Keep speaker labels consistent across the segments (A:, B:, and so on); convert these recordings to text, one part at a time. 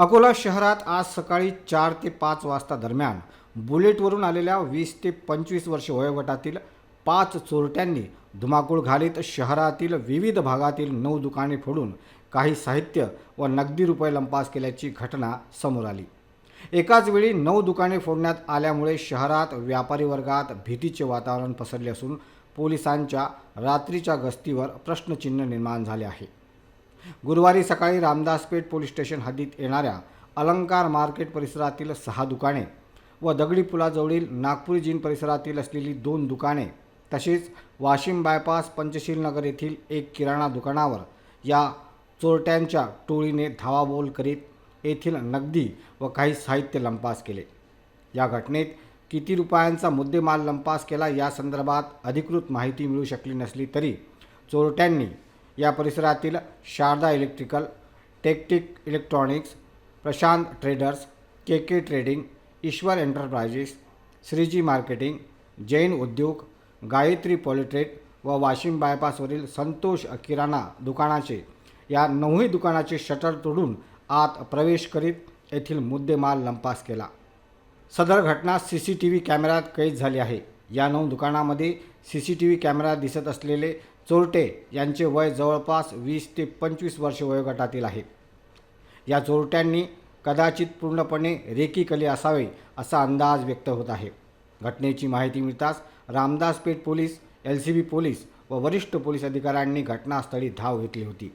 A: अकोला शहरात आज सकाळी चार ते पाच वाजता दरम्यान बुलेटवरून आलेल्या वीस ते पंचवीस वर्ष वयोगटातील पाच चोरट्यांनी धुमाकूळ घालीत शहरातील विविध भागातील नऊ दुकाने फोडून काही साहित्य व नगदी रुपये लंपास केल्याची घटना समोर आली. एकाच वेळी नऊ दुकाने फोडण्यात आल्यामुळे शहरात व्यापारी वर्गात भीतीचे वातावरण पसरले असून पोलिसांच्या रात्रीच्या गस्तीवर प्रश्नचिन्ह निर्माण झाले आहे. गुरुवारी सकाळी रामदासपेठ पोलीस स्टेशन हद्दीत येणाऱ्या अलंकार मार्केट परिसरातील सहा दुकाने व दगडी पुलाजवळील नागपुरी जीन परिसरातील असलेली दोन दुकाने तसेच वाशिम बायपास पंचशीलनगर येथील एक किराणा दुकानावर या चोरट्यांच्या टोळीने धावाबोल करीत येथील नगदी व काही साहित्य लंपास केले. या घटनेत किती रुपयांचा मुद्देमाल लंपास केला या संदर्भात अधिकृत माहिती मिळू शकली नसली तरी चोरट्यांनी या परिसरातील Sharda electrical tactic electronics Prashant traders K K trading Ishwar enterprises Shriji marketing Jain Udyog Gayatri polytrade व वाशिम बायपासवरील संतोष किराणा दुकानाचे या नऊही दुकानाचे शटर तोडून आत प्रवेश करीत येथील मुद्देमाल लंपास केला. सदर घटना सी सी टी व्ही कॅमेऱ्यात कैद झाली आहे. या नऊ दुकानामध्ये सी सी टी व्ही कॅमेऱ्यात दिसत असलेले चोरटे यांचे वय जवळपास वीस ते पंचवीस वर्ष वयोगटातील आहे. या चोरट्यांनी कदाचित पूर्णपणे रेकीकले असावे असा अंदाज व्यक्त होत आहे. घटनेची माहिती मिळताच Ramdaspeth police L C B police व वरिष्ठ पोलीस अधिकाऱ्यांनी घटनास्थळी धाव घेतली होती.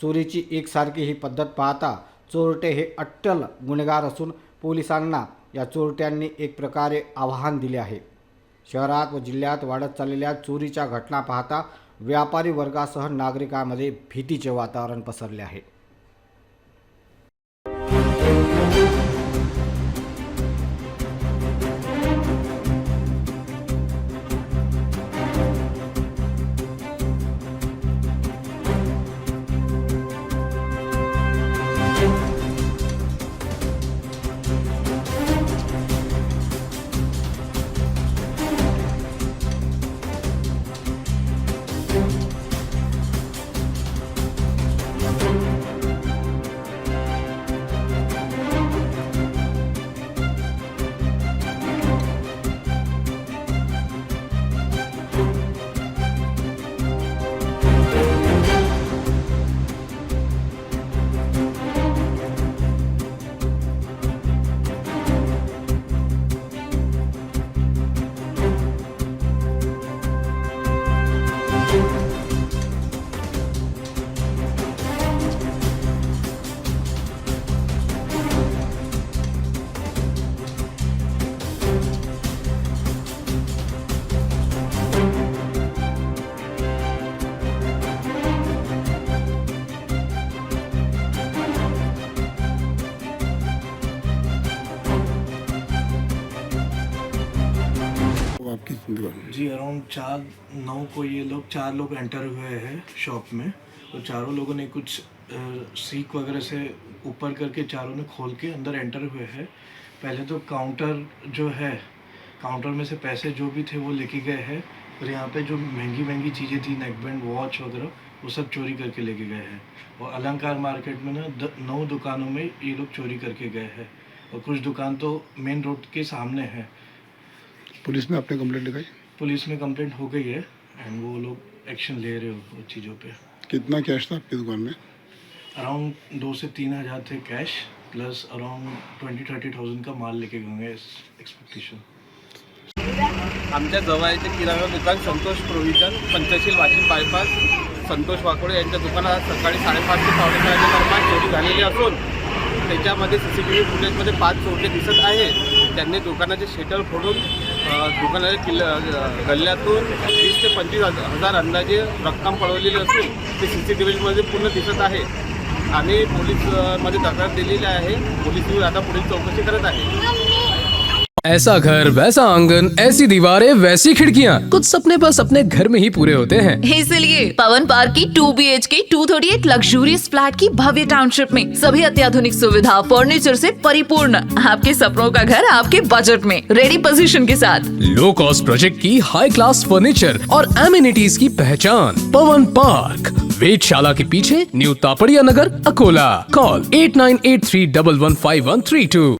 A: चोरीची एकसारखी ही पद्धत पाहता चोरटे हे अट्टल गुन्हेगार असून पोलिसांना या चोरट्यांनी एक प्रकारे आव्हान दिले आहे. शहरात व जिल्ह्यात वाढत चाललेल्या चोरीच्या घटना पाहता व्यापारी वर्गासह नागरिकांमध्ये भीतीचे वातावरण पसरले आहे.
B: जी अराउंड चार, नौ को ये लोग, चार लोग एंटर हुए हैं शॉप में। तो चारों लोगों ने कुछ सीख वगैरह से ऊपर करके चारों ने खोल के अंदर एंटर हुए हैं। पहले तो काउंटर जो है काउंटर में से पैसे जो भी थे वो लेके गए हैं और यहाँ पे जो महँगी महँगी चीज़ें थी नेकबैंड वॉच वगैरह, वो सब चोरी करके लेके गए हैं। और अलंकार मार्केट में ना नौ दुकानों में ये लोग चोरी करके गए हैं। और कुछ दुकान तो मेन रोड के सामने है।
C: पुलिस में आपने कंप्लेंट लिखाई?
B: पुलिस में कंप्लेंट हो गई है एंड वो लोग एक्शन ले रहे हो वो चीज़ों पे।
C: कितना कैश था आपकी दुकान में?
B: अराउंड दो से तीन हज़ार थे cash plus around twenty thirty thousand का माल लेके गए एक्सपेक्टेशन
D: आमच्या जवळचे किराणा दुकान संतोष प्रोव्हिजन पंचशील वाशिम बायपास संतोष वाकोडे यांच्या दुकानात सकाळी साडेपाच ते साडेसहाच्या दरम्यान चोरी झालेली असून त्याच्यामध्ये सी सी टी व्ही फुटेजमध्ये पाच चोरटे दिसत आहेत. त्यांनी दुकानाचे शेटर फोडून दुकानाच्या किल्ल्या गल्ल्यातून वीस ते पंचवीस हजार अंदाजे रक्कम पळवलेली असून ते सी सी टी व्हीमध्ये पूर्ण दिसत आहे. आम्ही पोलीसमध्ये तक्रार दिलेली आहे. पोलीस आता पुढील चौकशी करत आहे.
E: ऐसा घर वैसा आँगन ऐसी दीवारें वैसी खिड़कियाँ। कुछ सपने बस अपने घर में ही पूरे होते हैं।
F: इसलिए पवन पार्क की two B H K two thirty eight luxurious flat की भव्य टाउनशिप में सभी अत्याधुनिक सुविधा फर्नीचर से परिपूर्ण। आपके सपनों का घर आपके बजट में। रेडी पोजीशन के साथ।
E: लो कॉस्ट प्रोजेक्ट की हाई क्लास फर्नीचर और एमिनिटीज की पहचान। पवन पार्क वेदशाला के पीछे new Tapadia Nagar Akola. Call eight nine eight three double one five one three two